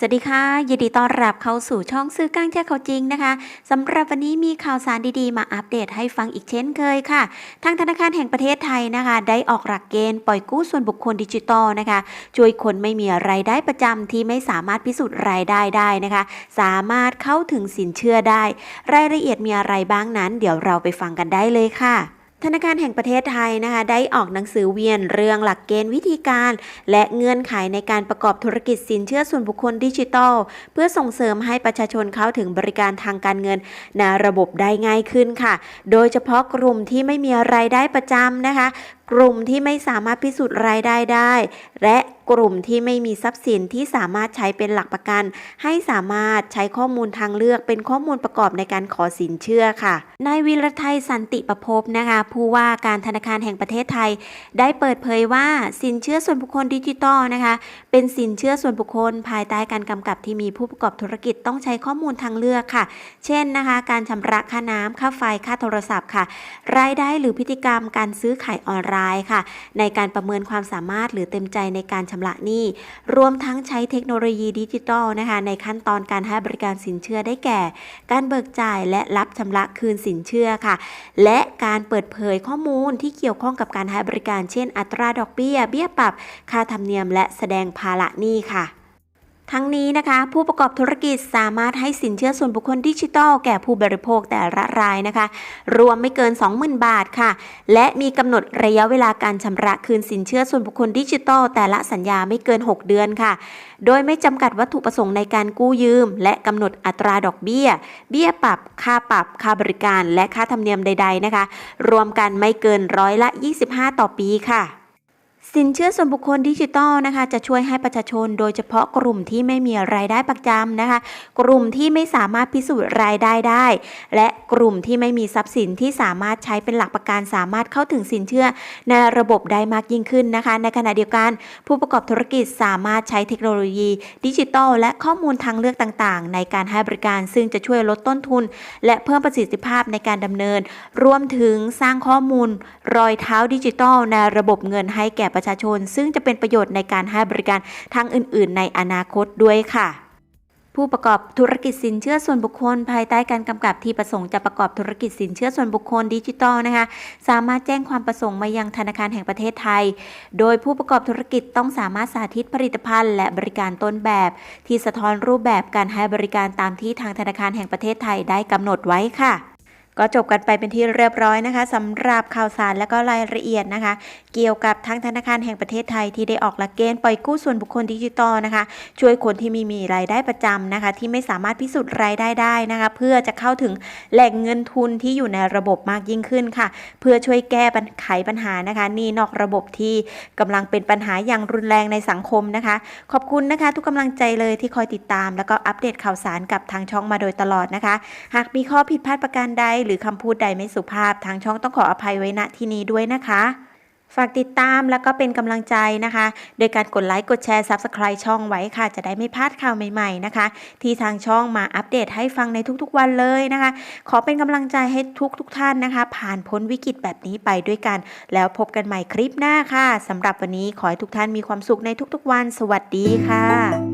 สวัสดีค่ะ ยินดีต้อนรับเข้าสู่ช่องซื้อก้างแช่เขาจริงนะคะสำหรับวันนี้มีข่าวสารดีๆ มาอัปเดตให้ฟังอีกเช่นเคยค่ะ ทางธนาคารแห่งประเทศไทยนะคะ ได้ออกหลักเกณฑ์ปล่อยกู้ส่วนบุคคลดิจิตอลนะคะ ช่วยคนไม่มีรายได้ประจำที่ไม่สามารถพิสูจน์รายได้ได้นะคะ สามารถเข้าถึงสินเชื่อได้ รายละเอียดมีอะไรบ้างนั้น เดี๋ยวเราไปฟังกันได้เลยค่ะ ธนาคารแห่งประเทศไทยนะคะได้ออกหนังสือเวียนเรื่องหลักเกณฑ์วิธีการ และเงื่อนไขในการประกอบธุรกิจสินเชื่อส่วนบุคคลดิจิทัล เพื่อส่งเสริมให้ประชาชนเข้าถึงบริการทางการเงินในระบบได้ง่ายขึ้นค่ะ โดยเฉพาะกลุ่มที่ไม่มีรายได้ประจำนะคะ กลุ่มที่ไม่สามารถพิสูจน์รายได้ได้ และกลุ่มที่ไม่มีทรัพย์สินที่สามารถใช้เป็นหลักประกัน ให้สามารถใช้ข้อมูลทางเลือกเป็นข้อมูลประกอบในการขอสินเชื่อค่ะ นายวีรไทยสันติประพบนะคะ ผู้ว่าการธนาคารแห่งประเทศไทย ได้เปิดเผยว่าสินเชื่อส่วนบุคคลดิจิตอลนะคะ เป็นสินเชื่อส่วนบุคคล ภายใต้การกำกับที่มีผู้ประกอบธุรกิจต้องใช้ข้อมูลทางเลือกค่ะ เช่นนะคะ การชำระค่าน้ำค่าไฟค่าโทรศัพท์ค่ะ รายได้หรือพฤติกรรมการซื้อขายออนไลายค่ะ ในการประเมินความสามารถหรือเต็มใจในการชำระหนี้ รวมทั้งใช้เทคโนโลยีดิจิทัลนะคะในขั้นตอนการให้บริการสินเชื่อได้แก่ การเบิกจ่ายและรับชำระคืนสินเชื่อค่ะ และการเปิดเผยข้อมูลที่เกี่ยวข้องกับการให้บริการเช่น อัตราดอกเบี้ย เบี้ยปรับ ค่าธรรมเนียม และแสดงภาระหนี้ค่ะ ทั้งนี้นะคะ ผู้ประกอบธุรกิจสามารถให้สินเชื่อส่วนบุคคลดิจิทัลแก่ผู้บริโภคแต่ละรายนะคะ รวมไม่เกิน 20,000 บาทค่ะ และมีกำหนดระยะเวลาการชำระคืนสินเชื่อส่วนบุคคลดิจิทัลแต่ละสัญญาไม่เกิน 6 เดือนค่ะ โดยไม่จำกัดวัตถุประสงค์ในการกู้ยืม และกำหนดอัตราดอกเบี้ย เบี้ยปรับค่าปรับค่าบริการ และค่าธรรมเนียมใด ๆนะคะ รวมกันไม่เกินร้อยละ 25 ต่อปีค่ะ สินเชื่อส่วนบุคคลดิจิทัลนะคะ จะช่วยให้ประชาชนโดยเฉพาะกลุ่มที่ไม่มีรายได้ประจำนะคะ กลุ่มที่ไม่สามารถพิสูจน์รายได้ได้ และกลุ่มที่ไม่มีทรัพย์สินที่สามารถใช้เป็นหลักประกันสามารถเข้าถึงสินเชื่อในระบบได้มากยิ่งขึ้นนะคะ ในขณะเดียวกัน ผู้ประกอบธุรกิจสามารถใช้เทคโนโลยี ดิจิทัลและข้อมูลทางเลือกต่างๆ ในการให้บริการ ซึ่งจะช่วยลดต้นทุน และเพิ่มประสิทธิภาพในการดำเนิน รวมถึงสร้างข้อมูล รอยเท้าดิจิทัลในระบบเงินให้แก่ประชาชน ซึ่งจะเป็นประโยชน์ในการให้บริการทางอื่น ๆ ในอนาคตด้วยค่ะผู้ประกอบธุรกิจสินเชื่อส่วนบุคคล ภายใต้การกำกับที่ประสงค์จะประกอบธุรกิจสินเชื่อส่วนบุคคลดิจิทัลนะคะสามารถแจ้งความประสงค์มายังธนาคารแห่งประเทศไทย โดยผู้ประกอบธุรกิจต้องสามารถสาธิตผลิตภัณฑ์ และบริการต้นแบบ ที่สะท้อนรูปแบบการให้บริการตามที่ทางธนาคารแห่งประเทศไทยได้กำหนดไว้ค่ะ ก็จบกันไปเป็นที่เรียบร้อยนะคะสำหรับข่าวสารและก็รายละเอียดนะคะ เกี่ยวกับทางธนาคารแห่งประเทศไทยที่ได้ออกหลักเกณฑ์ปล่อยกู้ส่วนบุคคลดิจิตอลนะคะ ช่วยคนที่มีมีรายได้ประจำนะคะ ที่ไม่สามารถพิสูจน์รายได้ได้นะคะ เพื่อจะเข้าถึงแหล่งเงินทุนที่อยู่ในระบบมากยิ่งขึ้นค่ะ เพื่อช่วยแก้ปัญไขปัญหานะคะนี่นอกระบบที่กำลังเป็นปัญหาอย่างรุนแรงในสังคมนะคะ ขอบคุณนะคะ ทุกกำลังใจเลยที่คอยติดตาม แล้วก็อัปเดตข่าวสารกับทางช่องมาโดยตลอดนะคะ หากมีข้อผิดพลาดประการใดหรือคำพูดใดไม่สุภาพ ทางช่องต้องขออภัยไว้ณที่นี้ด้วยนะคะ ฝากติดตามแล้วก็เป็นกำลังใจนะคะ โดยการกดไลค์กดแชร์ Subscribe ช่องไว้ค่ะ จะได้ไม่พลาดข่าวใหม่ๆนะคะ ที่ทางช่องมาอัปเดตให้ฟังในทุกๆวันเลยนะคะ ขอเป็นกำลังใจให้ทุกๆท่านนะคะ ผ่านพ้นวิกฤตแบบนี้ไปด้วยกัน แล้วพบกันใหม่คลิปหน้าค่ะสำหรับวันนี้ขอให้ทุกท่านมีความสุขในทุกๆวัน สวัสดีค่ะ